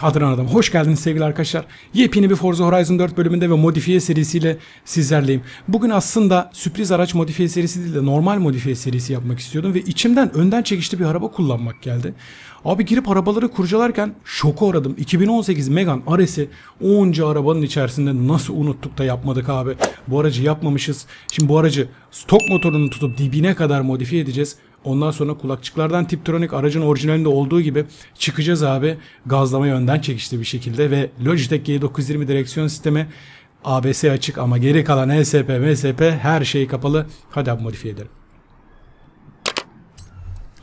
Kadran Adam. Hoş geldiniz sevgili arkadaşlar. Yepyeni bir Forza Horizon 4 bölümünde ve modifiye serisiyle sizlerleyim. Bugün aslında sürpriz araç modifiye serisi değil de normal modifiye serisi yapmak istiyordum ve içimden önden çekişli bir araba kullanmak geldi. Abi girip arabaları kurcalarken şoka uğradım. 2018 Megane RS'i onca arabanın içerisinde nasıl unuttuk da yapmadık abi. Bu aracı yapmamışız. Şimdi bu aracı stok motorunu tutup dibine kadar modifiye edeceğiz. Ondan sonra kulakçıklardan Tiptronic aracın orijinalinde olduğu gibi çıkacağız abi. Gazlama yönden çekişli bir şekilde ve Logitech G920 direksiyon sistemi ABS açık ama geri kalan ESP, MSP her şey kapalı. Hadi abi modifiye edelim.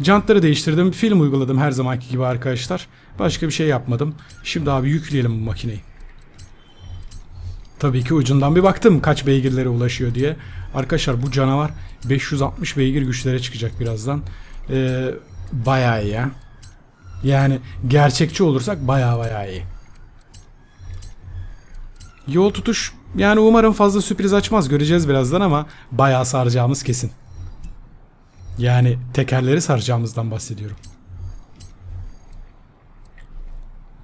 Jantları değiştirdim. Film uyguladım her zamanki gibi arkadaşlar. Başka bir şey yapmadım. Şimdi abi yükleyelim bu makineyi. Tabii ki ucundan bir baktım kaç beygirlere ulaşıyor diye. Arkadaşlar bu canavar 560 beygir güçlere çıkacak birazdan. Ee, bayağı iyi ya. Yani gerçekçi olursak bayağı bayağı iyi. Yol tutuş yani umarım fazla sürpriz açmaz göreceğiz birazdan ama bayağı saracağımız kesin. Yani tekerleri saracağımızdan bahsediyorum.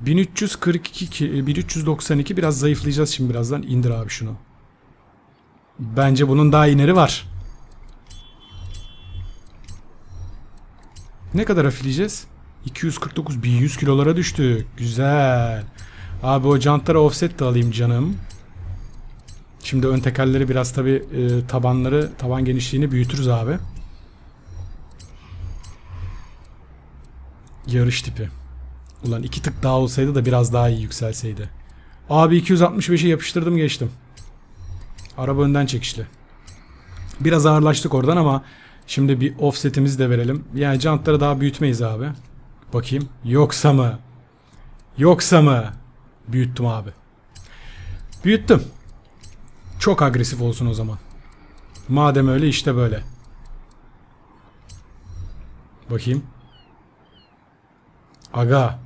1342 ki- 1392 biraz zayıflayacağız şimdi birazdan. İndir abi şunu. Bence bunun daha ineri var. Ne kadar hafifleyeceğiz? 249 1100 kilolara düştük. Güzel. Abi o jantlara offset de alayım canım. Şimdi ön tekerleri biraz tabi tabanları taban genişliğini büyütürüz abi. Yarış tipi. Ulan iki tık daha olsaydı da biraz daha iyi yükselseydi. Abi 265'i yapıştırdım geçtim. Araba önden çekişli. Biraz ağırlaştık oradan ama şimdi bir offsetimizi de verelim. Yani jantları daha büyütmeyiz abi. Bakayım. Yoksa mı? Yoksa mı? Büyüttüm abi. Büyüttüm. Çok agresif olsun o zaman. Madem öyle işte böyle. Bakayım. Aga.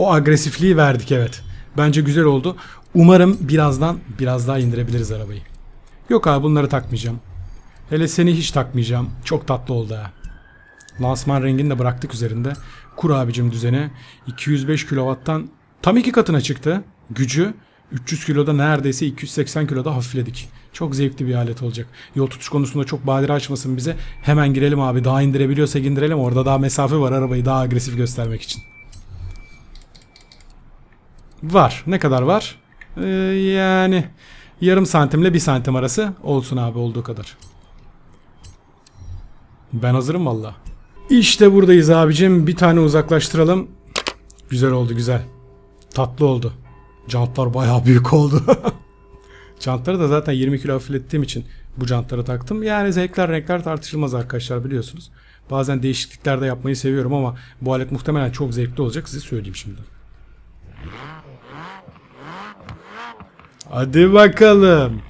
O agresifliği verdik evet. Bence güzel oldu. Umarım birazdan biraz daha indirebiliriz arabayı. Yok abi bunları takmayacağım. Hele seni hiç takmayacağım. Çok tatlı oldu ha. Lansman rengini de bıraktık üzerinde. Kur abicim düzene. 205 kW'tan tam iki katına çıktı. Gücü 300 kiloda neredeyse 280 kiloda hafifledik. Çok zevkli bir alet olacak. Yol tutuş konusunda çok badire açmasın bize. Hemen girelim abi. Daha indirebiliyorsak indirelim. Orada daha mesafe var arabayı daha agresif göstermek için. Var. Ne kadar var? Ee, yani yarım santimle bir santim arası olsun abi olduğu kadar. Ben hazırım valla. İşte buradayız abicim. Bir tane uzaklaştıralım. Güzel oldu güzel. Tatlı oldu. Jantlar bayağı büyük oldu. Jantları da zaten 20 kilo hafiflettiğim için bu jantları taktım. Yani zevkler renkler tartışılmaz arkadaşlar biliyorsunuz. Bazen değişiklikler de yapmayı seviyorum ama bu alet muhtemelen çok zevkli olacak size söyleyeyim şimdi. Hadi bakalım.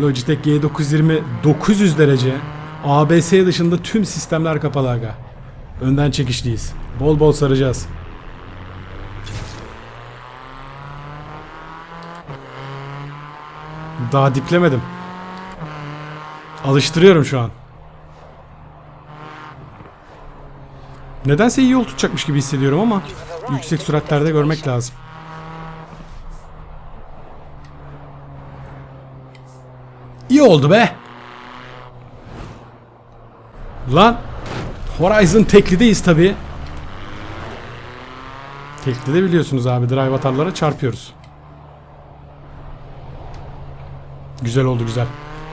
Logitech G920 900 derece. ABS dışında tüm sistemler kapalı aga. Önden çekişliyiz. Bol bol saracağız. Daha diplemedim. Alıştırıyorum şu an. Nedense iyi yol tutacakmış gibi hissediyorum ama yüksek süratlerde görmek lazım. Oldu be. Lan Horizon teklideyiz tabi. Teklide biliyorsunuz abi drive atarlara çarpıyoruz. Güzel oldu güzel.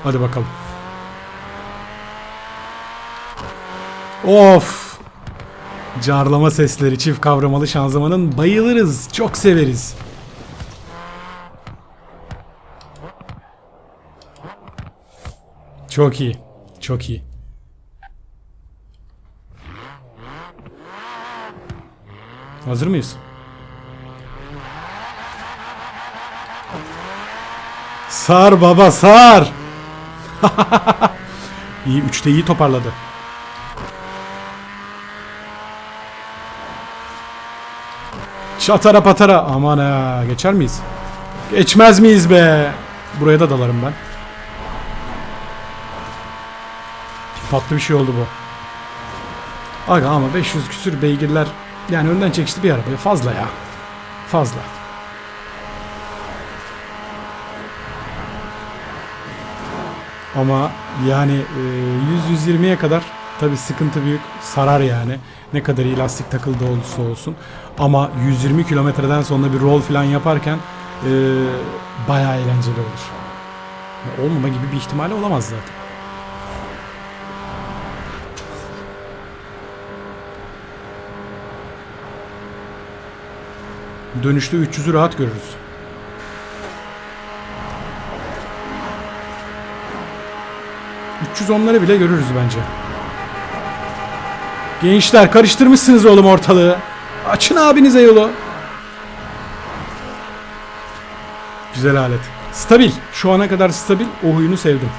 Hadi bakalım. Of. Carlama sesleri çift kavramalı şanzımanın bayılırız. Çok severiz. Çok iyi. Çok iyi. Hazır mıyız? Sar baba sar. iyi üçte iyi toparladı. Çatara patara. Aman ha geçer miyiz? Geçmez miyiz be? Buraya da dalarım ben. Tatlı bir şey oldu bu. Aga ama 500 küsür beygirler Yani önden çekişli bir arabaya fazla ya. Fazla. Ama yani e, 100-120'ye kadar tabi sıkıntı büyük. Sarar yani. Ne kadar iyi lastik takıldı olursa olsun. Ama 120 kilometreden sonra bir roll falan yaparken e, bayağı eğlenceli olur. Olmama gibi bir ihtimali olamaz zaten. Dönüşte 300'ü rahat görürüz. onları bile görürüz bence. Gençler karıştırmışsınız oğlum ortalığı. Açın abinize yolu. Güzel alet. Stabil. Şu ana kadar stabil. O huyunu sevdim.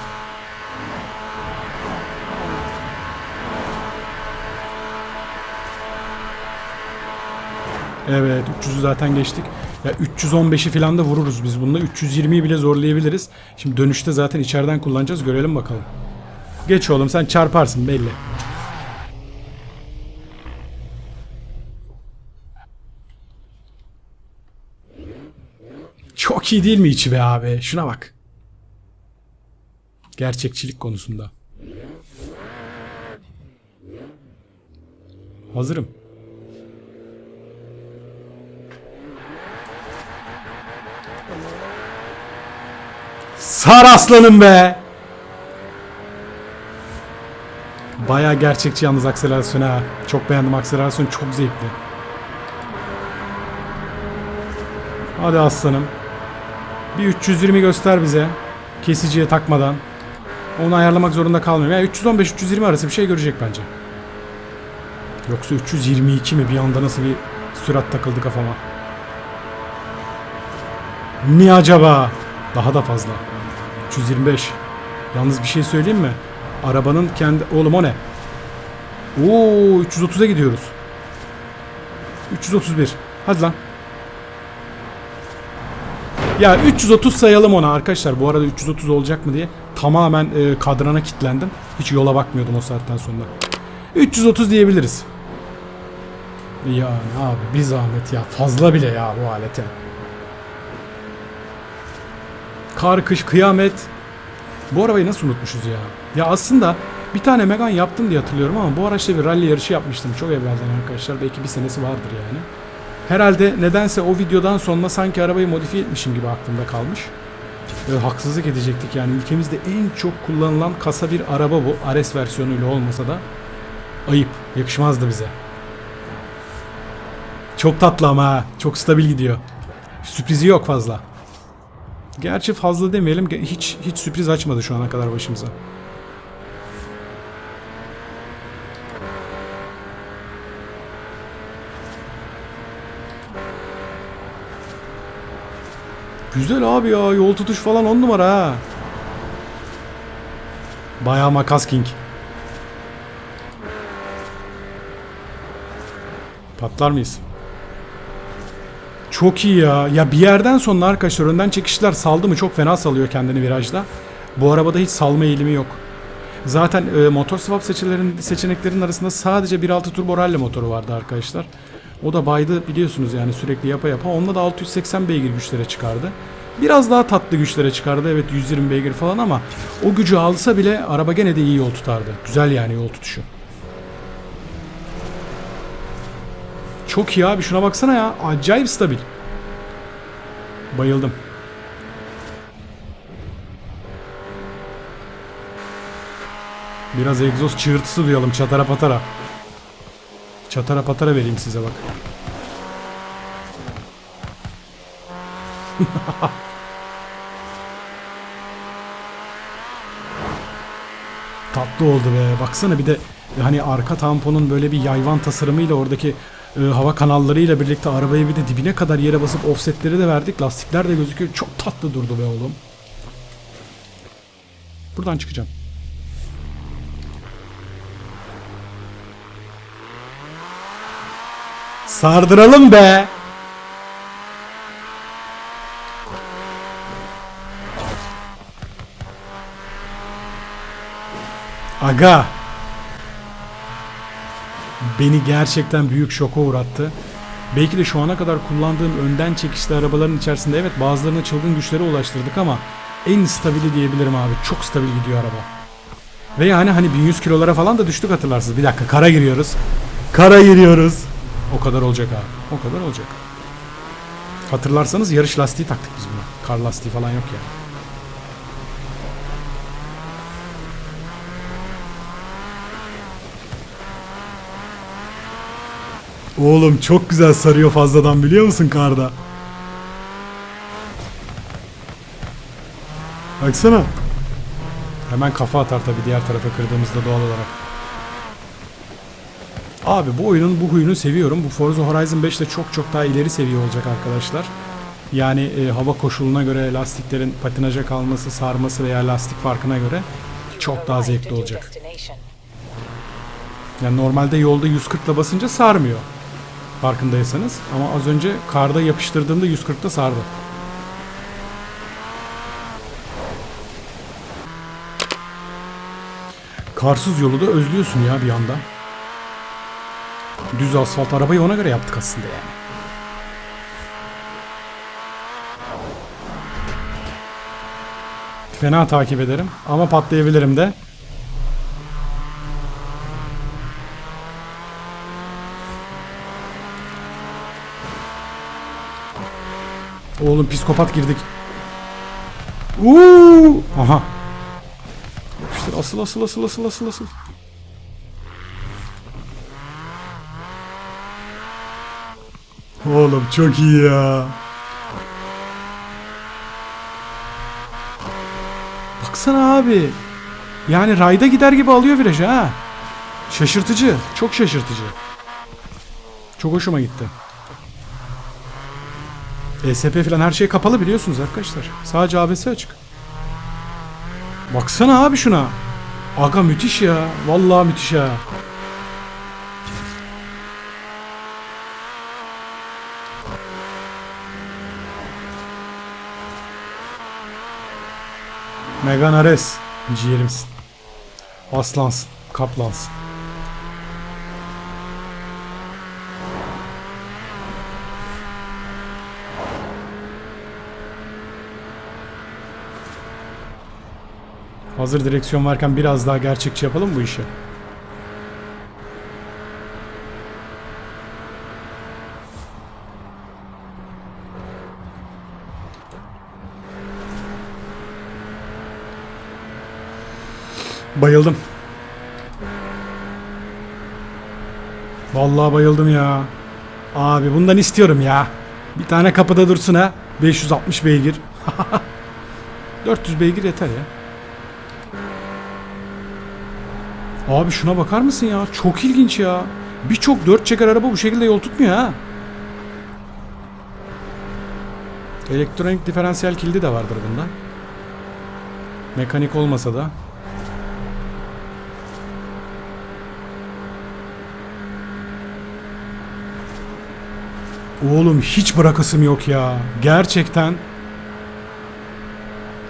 Evet 300'ü zaten geçtik. Ya 315'i falan da vururuz biz bununla. 320'yi bile zorlayabiliriz. Şimdi dönüşte zaten içeriden kullanacağız. Görelim bakalım. Geç oğlum sen çarparsın belli. Çok iyi değil mi içi be abi? Şuna bak. Gerçekçilik konusunda. Hazırım. Sar aslanım be. Baya gerçekçi yalnız akselerasyon ha. Çok beğendim akselerasyon çok zevkli. Hadi aslanım. Bir 320 göster bize. Kesiciye takmadan. Onu ayarlamak zorunda kalmıyorum. Yani 315-320 arası bir şey görecek bence. Yoksa 322 mi? Bir anda nasıl bir sürat takıldı kafama. Mi acaba? Daha da fazla. 325. Yalnız bir şey söyleyeyim mi? Arabanın kendi... Oğlum o ne? Oo 330'a gidiyoruz. 331. Hadi lan. Ya 330 sayalım ona arkadaşlar. Bu arada 330 olacak mı diye tamamen e, kadrana kilitlendim. Hiç yola bakmıyordum o saatten sonra. 330 diyebiliriz. Ya abi bir zahmet ya. Fazla bile ya bu alete. Kar, kış, kıyamet. Bu arabayı nasıl unutmuşuz ya? Ya aslında bir tane Megan yaptım diye hatırlıyorum ama bu araçta bir rally yarışı yapmıştım çok evvelden arkadaşlar. Belki bir senesi vardır yani. Herhalde nedense o videodan sonra sanki arabayı modifiye etmişim gibi aklımda kalmış. Böyle haksızlık edecektik yani ülkemizde en çok kullanılan kasa bir araba bu. RS versiyonuyla olmasa da ayıp. Yakışmazdı bize. Çok tatlı ama. Çok stabil gidiyor. Sürprizi yok fazla. Gerçi fazla demeyelim. Hiç hiç sürpriz açmadı şu ana kadar başımıza. Güzel abi ya. Yol tutuş falan on numara ha. Bayağı makas king. Patlar mıyız? Çok iyi ya. Ya bir yerden sonra arkadaşlar önden çekişler saldı mı çok fena salıyor kendini virajda. Bu arabada hiç salma eğilimi yok. Zaten e, motor swap seçeneklerin, seçeneklerin arasında sadece 1.6 turbo rally motoru vardı arkadaşlar. O da baydı biliyorsunuz yani sürekli yapa yapa. Onda da 680 beygir güçlere çıkardı. Biraz daha tatlı güçlere çıkardı. Evet 120 beygir falan ama o gücü alsa bile araba gene de iyi yol tutardı. Güzel yani yol tutuşu. Çok iyi abi şuna baksana ya. Acayip stabil. Bayıldım. Biraz egzoz çığırtısı duyalım çatara patara. Çatara patara vereyim size bak. Tatlı oldu be. Baksana bir de hani arka tamponun böyle bir yayvan tasarımıyla oradaki e, hava kanallarıyla birlikte arabayı bir de dibine kadar yere basıp offsetleri de verdik. Lastikler de gözüküyor. Çok tatlı durdu be oğlum. Buradan çıkacağım. Sardıralım be. Aga. Beni gerçekten büyük şoka uğrattı. Belki de şu ana kadar kullandığım önden çekişli arabaların içerisinde evet bazılarına çılgın güçlere ulaştırdık ama en stabili diyebilirim abi. Çok stabil gidiyor araba. Ve yani hani 1100 kilolara falan da düştük hatırlarsınız. Bir dakika kara giriyoruz. Kara giriyoruz. O kadar olacak abi. O kadar olacak. Hatırlarsanız yarış lastiği taktık biz buna. Kar lastiği falan yok yani. Oğlum çok güzel sarıyor fazladan biliyor musun karda? Baksana. Hemen kafa atar tabii diğer tarafa kırdığımızda doğal olarak. Abi bu oyunun bu huyunu seviyorum. Bu Forza Horizon 5 de çok çok daha ileri seviye olacak arkadaşlar. Yani e, hava koşuluna göre lastiklerin patinaja kalması, sarması veya lastik farkına göre çok daha zevkli olacak. Yani normalde yolda 140 ile basınca sarmıyor. Farkındaysanız. Ama az önce karda yapıştırdığımda 140'ta sardı. Karsız yolu da özlüyorsun ya bir anda. Düz asfalt arabayı ona göre yaptık aslında yani. Fena takip ederim ama patlayabilirim de. Oğlum psikopat girdik. Uuu! Aha. Yapıştır asıl asıl asıl asıl asıl asıl. Oğlum çok iyi ya. Baksana abi. Yani rayda gider gibi alıyor virajı ha. Şaşırtıcı. Çok şaşırtıcı. Çok hoşuma gitti. ESP falan her şey kapalı biliyorsunuz arkadaşlar. Sadece ABS açık. Baksana abi şuna. Aga müthiş ya. Vallahi müthiş ya. Megan Ares. Ciğerimsin. Aslansın. Kaplansın. Hazır direksiyon varken biraz daha gerçekçi yapalım bu işi. Bayıldım. Vallahi bayıldım ya. Abi bundan istiyorum ya. Bir tane kapıda dursun ha. 560 beygir. 400 beygir yeter ya. Abi şuna bakar mısın ya? Çok ilginç ya. Birçok dört çeker araba bu şekilde yol tutmuyor ha. Elektronik diferansiyel kilidi de vardır bunda. Mekanik olmasa da. Oğlum hiç bırakasım yok ya. Gerçekten.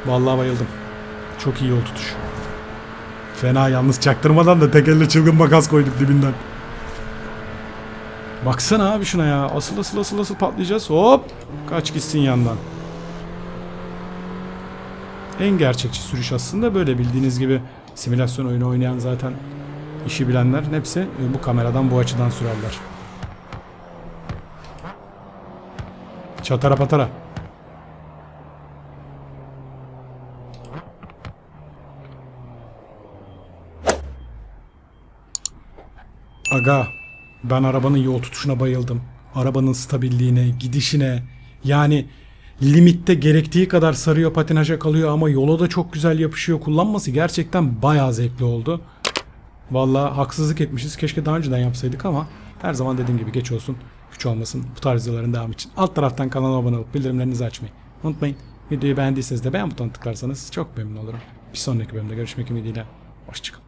Vallahi bayıldım. Çok iyi yol tutuş. Fena yalnız çaktırmadan da tek elle çılgın makas koyduk dibinden. Baksana abi şuna ya. Asıl asıl asıl asıl patlayacağız. Hop. Kaç gitsin yandan. En gerçekçi sürüş aslında böyle bildiğiniz gibi simülasyon oyunu oynayan zaten işi bilenler hepsi bu kameradan bu açıdan sürerler. Çatara patara. Aga ben arabanın yol tutuşuna bayıldım. Arabanın stabilliğine, gidişine yani limitte gerektiği kadar sarıyor patinaja kalıyor ama yola da çok güzel yapışıyor. Kullanması gerçekten bayağı zevkli oldu. Vallahi haksızlık etmişiz. Keşke daha önceden yapsaydık ama her zaman dediğim gibi geç olsun. Güç olmasın. Bu tarz videoların devamı için. Alt taraftan kanala abone olup bildirimlerinizi açmayı unutmayın. Videoyu beğendiyseniz de beğen butonuna tıklarsanız çok memnun olurum. Bir sonraki bölümde görüşmek ümidiyle. Hoşçakalın.